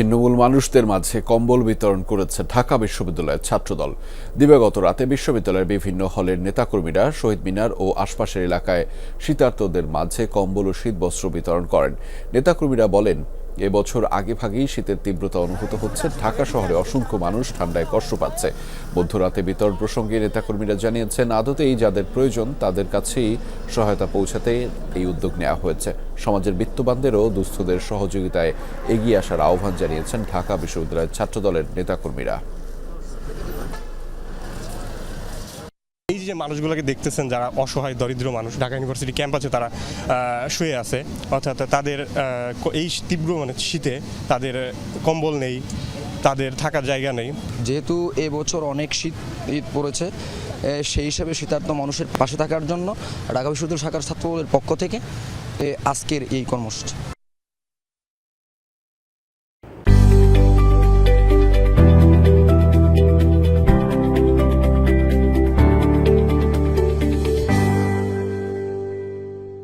ছিন্নমূল মানুষদের মাঝে কম্বল বিতরণ করেছে ঢাকা বিশ্ববিদ্যালয়ের ছাত্রদল। দিবাগত রাতে বিশ্ববিদ্যালয়ের বিভিন্ন হলের নেতাকর্মীরা শহীদ মিনার ও আশপাশের এলাকায় শীতার্তদের মাঝে কম্বল ও শীতবস্ত্র বিতরণ করেন। নেতাকর্মীরা বলেন এবছর আগেভাগেই শীতের তীব্রতা অনুভূত হচ্ছে। ঢাকা শহরে অসংখ্য মানুষ ঠান্ডায় কষ্ট পাচ্ছে। মধ্যরাতে বিতরণ প্রসঙ্গে নেতাকর্মীরা জানিয়েছেন, আদতেই যাদের প্রয়োজন তাদের কাছেই সহায়তা পৌঁছাতে এই উদ্যোগ নেওয়া হয়েছে। সমাজের বিত্তবানদেরও দুস্থদের সহযোগিতায় এগিয়ে আসার আহ্বান জানিয়েছেন ঢাকা বিশ্ববিদ্যালয়ের ছাত্রদলের নেতাকর্মীরা। এই যে মানুষগুলোকে দেখতেছেন যারা অসহায়, দরিদ্র মানুষ, ঢাকা ইউনিভার্সিটি ক্যাম্পাসে তারা শুয়ে আছে, অর্থাৎ তাদের এই তীব্র মানে শীতে তাদের কম্বল নেই, তাদের থাকার জায়গা নেই। যেহেতু এবছর অনেক শীত ঈদ পড়েছে সেই হিসাবে শীতার্থ মানুষের পাশে থাকার জন্য ঢাকা বিশ্ববিদ্যালয় শাখার ছাত্রদের পক্ষ থেকে আজকের এই কর্মসূচি।